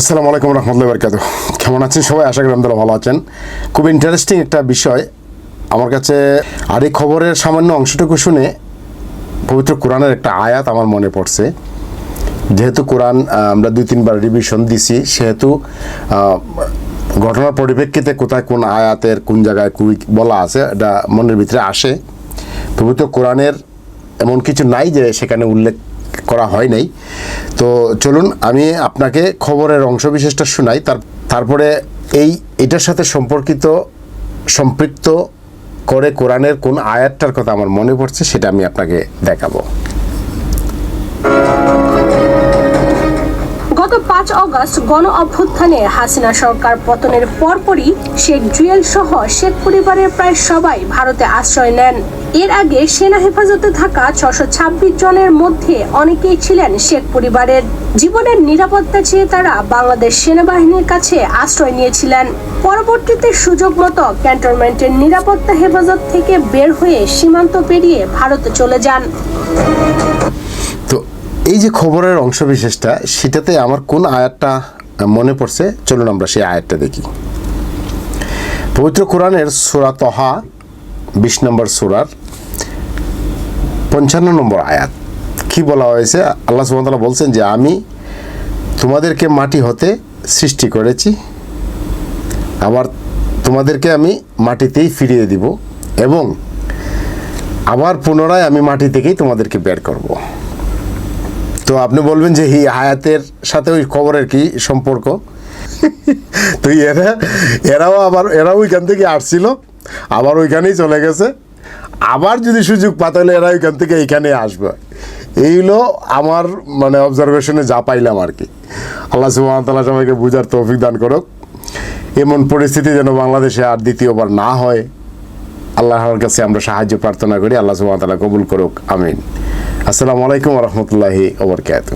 আসসালামু আলাইকুম রহমতুল্লাহ বরকাত কেমন আছেন সবাই? আশা করি আপনারা ভালো আছেন। খুব ইন্টারেস্টিং একটা বিষয়। আমার কাছে আর এই খবরের সামান্য অংশটুকু শুনে পবিত্র কোরআনের একটা আয়াত আমার মনে পড়ছে। যেহেতু কোরআন আমরা দুই, তিনবার রিভিশন দিছি, সেহেতু ঘটনার পরিপ্রেক্ষিতে কোথায় কোন আয়াতের, কোন জায়গায় কুই বলা আছে, এটা মনের ভিতরে আসে। পবিত্র কোরআনের এমন কিছু নাই যে সেখানে উল্লেখ করা হয় নাই। তো চলুন, আমি আপনাকে খবরের অংশবিশেষটা শোনাই। তার, তারপরে এই, এটার সাথে সম্পর্কিত, সম্পৃক্ত করে কোরআনের কোন আয়াতটার কথা আমার মনে পড়ছে, সেটা আমি আপনাকে দেখাবো। গত পাঁচ অগস্ট গণ অভ্যুত্থানে হাসিনা সরকার পতনের পরপরই শেখ জুয়েল সহ শেখ পরিবারের প্রায় সবাই ভারতে আশ্রয় নেন। এর আগে সেনা হেফাজতে থাকা ছশো ছাব্বিশ জনের মধ্যে অনেকেই ছিলেন শেখ পরিবারের। জীবনের নিরাপত্তা চেয়ে তারা বাংলাদেশ সেনাবাহিনীর কাছে আশ্রয় নিয়েছিলেন। পরবর্তীতে সুযোগ মতো ক্যান্টনমেন্টের নিরাপত্তা হেফাজত থেকে বের হয়ে সীমান্ত পেরিয়ে ভারতে চলে যান। তো এই যে খবরের অংশবিশেষটা, সেটাতে আমার কোন আয়াতটা মনে পড়ছে? চলুন আমরা সেই আয়াতটা দেখি। পবিত্র কোরআনের সুরা তহা বিশ নম্বর সুরার পঞ্চান্ন নম্বর আয়াত। কি বলা হয়েছে? আল্লাহ সুবহানাহু বলছেন যে, আমি তোমাদেরকে মাটি হতে সৃষ্টি করেছি। আবার তোমাদেরকে আমি মাটিতেই ফিরিয়ে দিব এবং আবার পুনরায় আমি মাটি থেকেই তোমাদেরকে বের করব। তো আপনি বলবেন যে এই আয়াতের সাথে ওই খবরের কি সম্পর্ক? তো এরা, এরাও আবার, এরাও ওইখান থেকে আসছিল। আবার ওইখানেই চলে গেছে। আবার যদি সুযোগ পায়, তাহলে এরা ওইখান থেকে এইখানে আসবে। এই হলো আমার মানে অবজারভেশনে যা পাইলাম আর কি। আল্লাহ সুবাহতাল্লাহ সবাইকে বুঝার তৌফিক দান করুক। এমন পরিস্থিতি যেন বাংলাদেশে আর দ্বিতীয়বার না হয়, আল্লাহর কাছে আমরা সাহায্য প্রার্থনা করি। আল্লাহ সুবাহতাল্লাহ কবুল করুক। আমিন। আসসালামু আলাইকুম রহমতুল্লাহি ওবরকাত